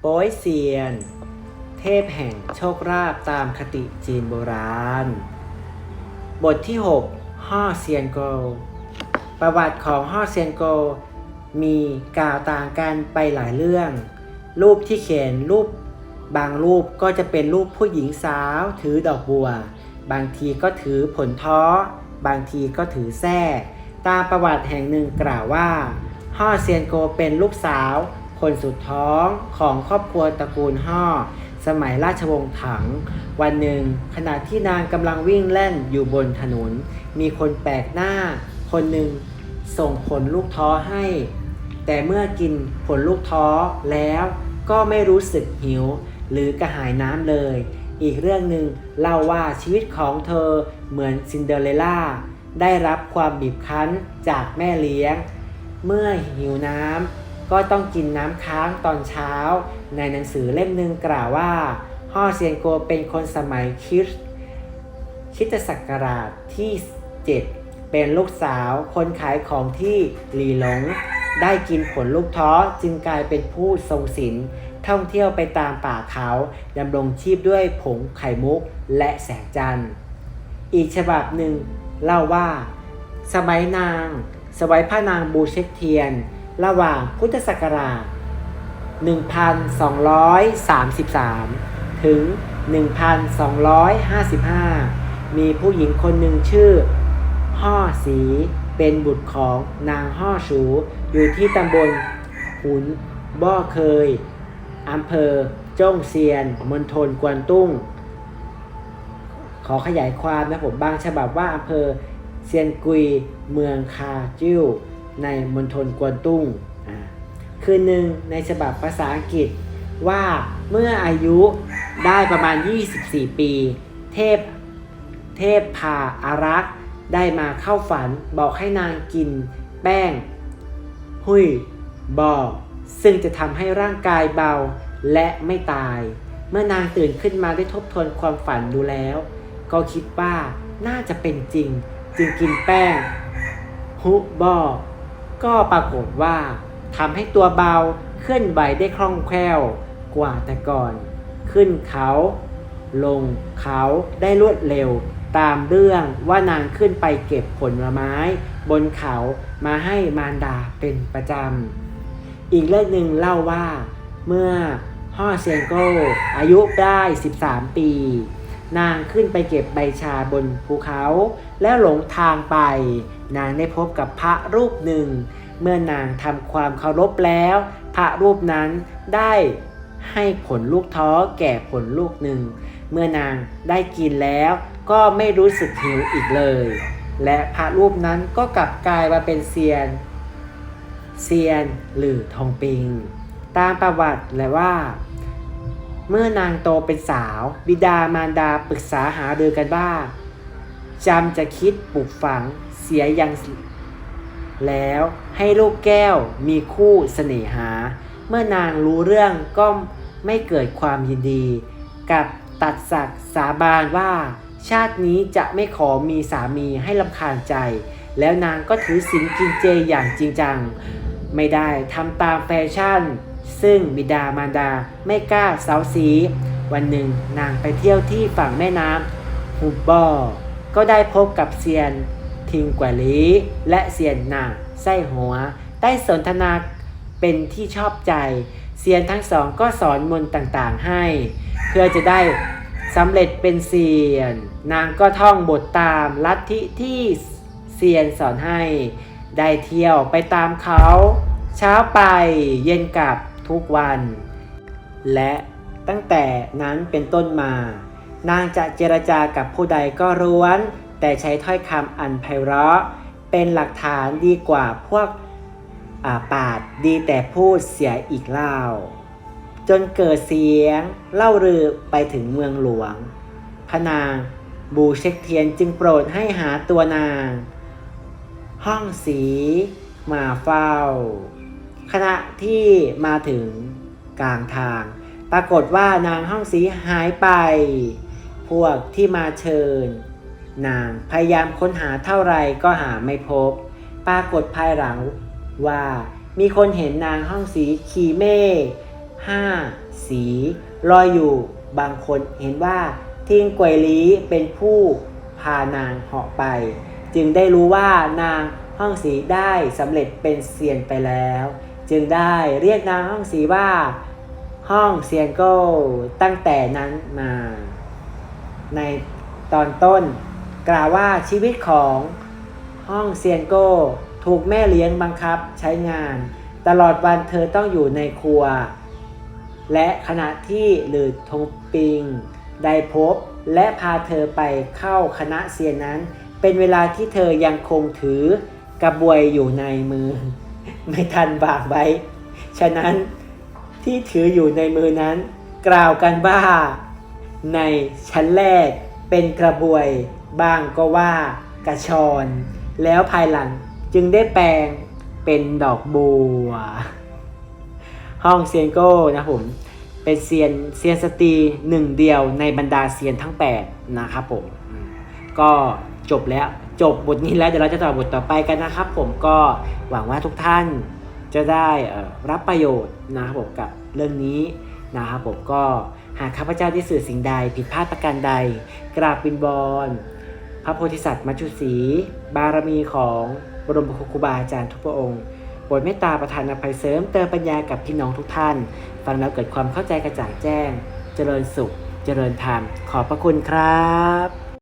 โป้ยเซียน เทพแห่งโชคลาภตามคติจีนโบราณ บทที่ 6 ห่อเซียนโก ประวัติของห่อเซียนโก มีกล่าวต่างกันไปหลายเรื่อง รูปที่เขียนรูปบางรูปก็จะเป็นรูปผู้หญิงสาวถือดอกบัว บางทีก็ถือผลท้อ บางทีก็ถือแส้ตามประวัติแห่งหนึ่งกล่าวว่า ห่อเซียนโกเป็นลูกสาว คนสุดท้องของครอบครัวตระกูลห่อสมัยราชวงศ์ถัง วันหนึ่ง ขณะที่นางกำลังวิ่งเล่นอยู่บนถนน มีคนแปลกหน้า คนหนึ่งส่งผลลูกท้อให้ แต่เมื่อกินผลลูกท้อแล้วก็ไม่รู้สึกหิว หรือกระหายน้ำเลย อีกเรื่องหนึ่งเล่าว่าชีวิตของเธอเหมือนซินเดอเรลล่า ได้รับความบีบคั้นจากแม่เลี้ยง เมื่อหิวน้ำ ก็ต้องกินน้ำค้างตอนเช้า ในหนังสือเล่มหนึ่งกล่าวว่าฮ่อเซียนโกเป็นคนสมัยคิสต์คริสตศักราชที่ 7 เป็นลูกสาวคนขายของที่หลีหลง ได้กินผลลูกท้อจึงกลายเป็นผู้ทรงศีลท่องเที่ยวไปตามป่าเขาดำรงชีพด้วยผงไข่มุกและแสงจันทร์ อีกฉบับหนึ่งเล่าว่า สมัยนาง สมัยพระนางบูเชกเทียน ระหว่างพุทธศักราช 1233 ถึง 1255 มีผู้หญิงคนหนึ่งชื่อห่อสีเป็นบุตรของนางห่อชูอยู่ที่ตำบลหุนบ่อเคยอำเภอจ้งเซียนมณฑลกวนตุ้ง ขอขยายความนะผมบางฉบับว่าอำเภอเซียนกุยเมืองคาจิ้ว ในมณฑลกวนตุ้ง คือหนึ่งในฉบับภาษาอังกฤษว่าเมื่ออายุได้ประมาณ 24 ปี เทพเทพพาอารักษ์ได้มาเข้าฝันบอกให้นางกิน แป้ง หุยบอก ซึ่งจะทำให้ร่างกายเบาและไม่ตาย เมื่อนางตื่นขึ้นมาได้ทบทวนความฝันดูแล้ว ก็คิดว่าน่าจะเป็นจริง จึงกินแป้งฮุบอก ก็ปรากฏว่าทำให้ตัวเบาเคลื่อนไหวได้คล่องแคล่วกว่าแต่ก่อน ขึ้นเขา ลงเขาได้รวดเร็ว ตามเรื่องว่านางขึ้นไปเก็บผลไม้ บนเขามาให้มารดาเป็นประจำ อีกเรื่องหนึ่งเล่าว่า เมื่อฮ่อเซียงโกอายุได้ 13 ปี นางขึ้นไปเก็บใบชาบนภูเขา แล้วหลงทางไป นางได้พบกับพระรูปหนึ่ง เมื่อนางทำความเคารพแล้ว พระรูปนั้นได้ให้ผลลูกท้อแก่ผลลูกหนึ่ง เมื่อนางได้กินแล้วก็ไม่รู้สึกหิวอีกเลย และพระรูปนั้นก็กลับกลายมาเป็นเซียน เซียนหรือทองปิง ตามประวัติและว่า เมื่อนางโตเป็นสาว บิดามารดาปรึกษาหารือกันว่า จำจะคิดปลูกฝังเสียยังแล้วให้ลูกแก้วมีคู่เสน่หา เมื่อนางรู้เรื่องก็ไม่เกิดความยินดี กับตัดสักสาบานว่า ชาตินี้จะไม่ขอมีสามีให้ลำคาญใจ แล้วนางก็ถือศีลกินเจอย่างจริงจัง ไม่ได้ทำตามแฟชั่น ซึ่งบิดามารดาไม่กล้าเสาสีวันหนึ่งนางไปเที่ยวที่ฝั่งแม่น้ำฮูบอ ก็ได้พบกับเซียนทิงกวลีและเซียนนางไส้หัว ได้สนทนาเป็นที่ชอบใจ เซียนทั้งสองก็สอนมนต์ต่างๆให้ เพื่อจะได้สำเร็จเป็นเซียน นางก็ท่องบทตามลัทธิที่เซียนสอนให้ ได้เที่ยวไปตามเขา เช้าไปเย็นกลับทุกวัน และตั้งแต่นั้นเป็นต้นมา นางจะเจรจากับผู้ใดก็ร้วน แต่ใช้ถ้อยคำอันไพเราะ เป็นหลักฐานดีกว่าพวกาปาดดีแต่พูดเสียอีกเล่า จนเกิดเสียงเล่าลือไปถึงเมืองหลวงพระนางบูเช็คเทียนจึงโปรดให้หาตัวนาง ห้องสีมาเฝ้า ขณะที่มาถึงกลางทาง ปรากฏว่านางห้องสีหายไป พวกที่มาเชิญ นางพยายามค้นหาเท่าไรก็หาไม่พบ ปรากฏภายหลังว่ามีคนเห็นนางห้องสีขี่เมฆห้าสีลอยอยู่บางคนเห็นว่าทิงกวยลีเป็นผู้พานางเหาะไป จึงได้รู้ว่านางห้องสีได้สำเร็จเป็นเซียนไปแล้ว จึงได้เรียกนางห้องสีว่า ห้องเซียนโก้ตั้งแต่นั้นมา ในตอนต้น กล่าวว่าชีวิตของห้องเซียนโก้ถูกแม่เลี้ยงบังคับใช้งาน ตลอดวันเธอต้องอยู่ในครัว และขณะที่หรือทงปิง ได้พบและพาเธอไปเข้าคณะเซียนนั้น เป็นเวลาที่เธอยังคงถือกระบวยอยู่ในมือ ไม่ทันบากไว้ ฉะนั้นที่ถืออยู่ในมือนั้น กล่าวกันว่า ในชั้นแรกเป็นกระบวยบางก็ว่ากระชอน แล้วภายหลังจึงได้แปลงเป็นดอกบัว ห้องเซียนโก้นะผม เป็นเซียนเซียนสตรีหนึ่งเดียวในบรรดาเซียนทั้ง 8 นะครับผม ก็จบแล้วจบบทนี้แล้วเดี๋ยวเราจะต่อบทต่อไปกันนะครับผมก็หวังว่าทุกท่านจะได้รับประโยชน์นะครับผมกับเรื่องนี้นะครับผมก็ หากข้าพเจ้าได้สื่อสิ่งใดผิดพลาดประการใด กราบบินบอนพระโพธิสัตว์มัจจุสีบารมีของบรมครูบาอาจารย์ทุกพระองค์โปรดเมตตาประทานอภัยเสริมเติมปัญญากับพี่น้องทุกท่าน ฟังแล้วเกิดความเข้าใจกระจ่างแจ้ง เจริญสุข เจริญธรรม ขอบพระคุณครับ